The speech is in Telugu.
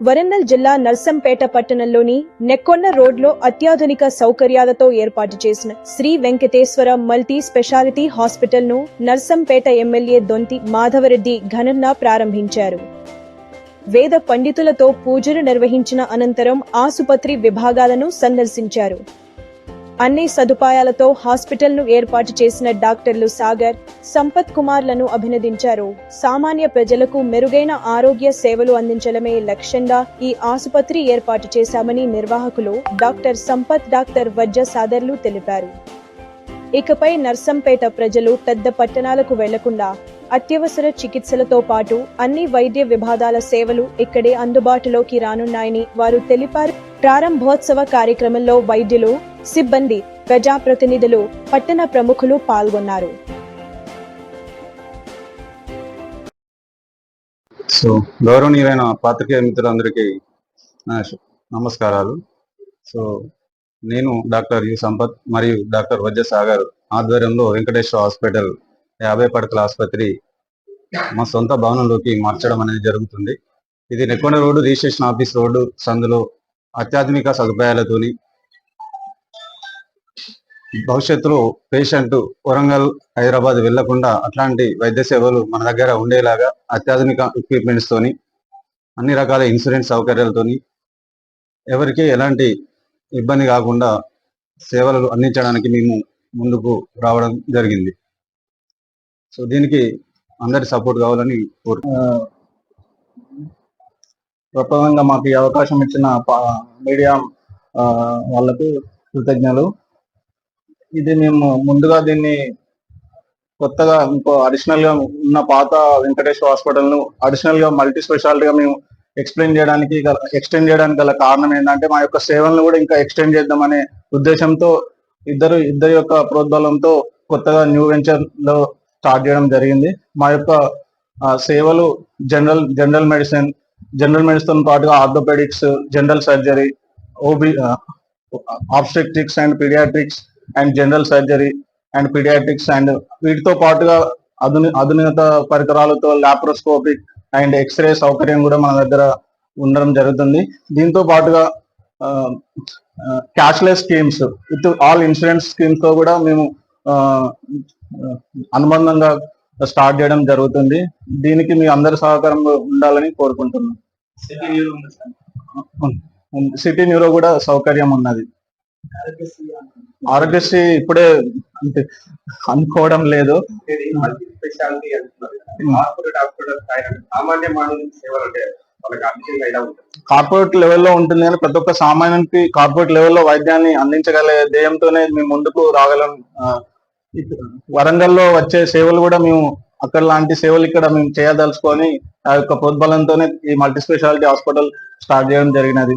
వరంగల్ జిల్లా నర్సంపేట పట్టణంలోని నెక్కొన్న రోడ్లో అత్యాధునిక సౌకర్యాలతో ఏర్పాటు చేసిన శ్రీ వెంకటేశ్వర మల్టీ స్పెషాలిటీ హాస్పిటల్ను నర్సంపేట ఎమ్మెల్యే దొంతి మాధవరెడ్డి ఘనంగా ప్రారంభించారు. వేద పండితులతో పూజలు నిర్వహించిన అనంతరం ఆసుపత్రి విభాగాలను సందర్శించారు. అన్ని సదుపాయాలతో హాస్పిటల్ను ఏర్పాటు చేసిన డాక్టర్లు సాగర్ సంపత్ కుమార్లను అభినందించారు. సామాన్య ప్రజలకు మెరుగైన ఆరోగ్య సేవలు అందించడమే లక్ష్యంగా ఈ ఆసుపత్రి ఏర్పాటు చేశామని నిర్వాహకులు డాక్టర్ సంపత్ డాక్టర్ వజ్జ సాదర్లు తెలిపారు. ఇకపై నర్సంపేట ప్రజలు పెద్ద పట్టణాలకు వెళ్ళకుండా అత్యవసర చికిత్సలతో పాటు అన్ని వైద్య విభాగాల సేవలు ఇక్కడే అందుబాటులోకి రానున్నాయని వారు తెలిపారు. ప్రారంభోత్సవ కార్యక్రమంలో వైద్యులు సిబ్బంది ప్రజాప్రతినిధులు పట్టణ ప్రముఖులు పాల్గొన్నారు. సో గౌరవనీయులైన పాత్రికేయ మిత్రులందరికీ నమస్కారాలు. సో నేను డాక్టర్ యు సంపత్ మరియు డాక్టర్ వజ్ర సాగర్ ఆధ్వర్యంలో వెంకటేశ్వర హాస్పిటల్ యాభై పడకల ఆసుపత్రి మా సొంత భవనంలోకి మార్చడం అనేది జరుగుతుంది. ఇది Nekkonda road registration office road సందులో అత్యాధునిక సదుపాయాలతోని భవిష్యత్తులో పేషెంట్ వరంగల్ హైదరాబాద్ వెళ్ళకుండా అట్లాంటి వైద్య సేవలు మన దగ్గర ఉండేలాగా అత్యాధునిక ఎక్విప్మెంట్స్ తోని అన్ని రకాల ఇన్సూరెన్స్ సౌకర్యాలతోని ఎవరికి ఎలాంటి ఇబ్బంది కాకుండా సేవలు అందించడానికి మేము ముందుకు రావడం జరిగింది. సో దీనికి అందరి సపోర్ట్ కావాలని కోరు ప్రప్రదంగా మాకు ఈ అవకాశం ఇచ్చిన పా- మీడియా వాళ్ళకు కృతజ్ఞతలు. ఇది మేము ముందుగా దీన్ని కొత్తగా ఇంకో అడిషనల్గా ఉన్న పాత వెంకటేశ్వర హాస్పిటల్ను అడిషనల్గా మల్టీ స్పెషాలిటీ గా మేము ఎక్స్ప్లెయిన్ చేయడానికి ఎక్స్టెండ్ చేయడానికి గల కారణం ఏంటంటే మా యొక్క సేవలను కూడా ఇంకా ఎక్స్టెండ్ చేద్దామనే ఉద్దేశంతో ఇద్దరు ఇద్దరి యొక్క ప్రోద్బలంతో కొత్తగా న్యూ వెంచర్లో స్టార్ట్ చేయడం జరిగింది. మా యొక్క సేవలు జనరల్ జనరల్ మెడిసిన్ జనరల్ మెడిసిన్తో పాటుగా orthopaedics general surgery OB obstetrics and paediatrics and general surgery and paediatrics and వీటితో పాటుగా అధుని ఆధునికత పరికరాలతో లాప్రోస్కోపిక్ అండ్ ఎక్స్రే సౌకర్యం కూడా మన దగ్గర ఉండడం జరుగుతుంది. దీంతో పాటుగా cashless schemes with all insurance స్కీమ్స్తో కూడా మేము అనుబంధంగా స్టార్ట్ చేయడం జరుగుతుంది. దీనికి మీ అందరి సహకారం ఉండాలని కోరుకుంటున్నాం. సిటీ న్యూరో కూడా సౌకర్యం ఉన్నది. ఆరోగ్యశ్రీ ఇప్పుడే అంటే అనుకోవడం లేదు. కార్పొరేట్ లెవెల్లో ఉంటుంది కానీ ప్రతి ఒక్క సామాన్యునికి కార్పొరేట్ లెవెల్లో వైద్యాన్ని అందించగల ధ్యేయంతోనే మేము ముందుకు రాగలం వరంగల్లో వచ్చే సేవలు కూడా మేము అక్కడ లాంటి సేవలు ఇక్కడ మేము చేయదలుచుకొని ఆ యొక్క ప్రోద్బలంతోనే ఈ మల్టీ స్పెషాలిటీ హాస్పిటల్ స్టార్ట్ చేయడం జరిగినది.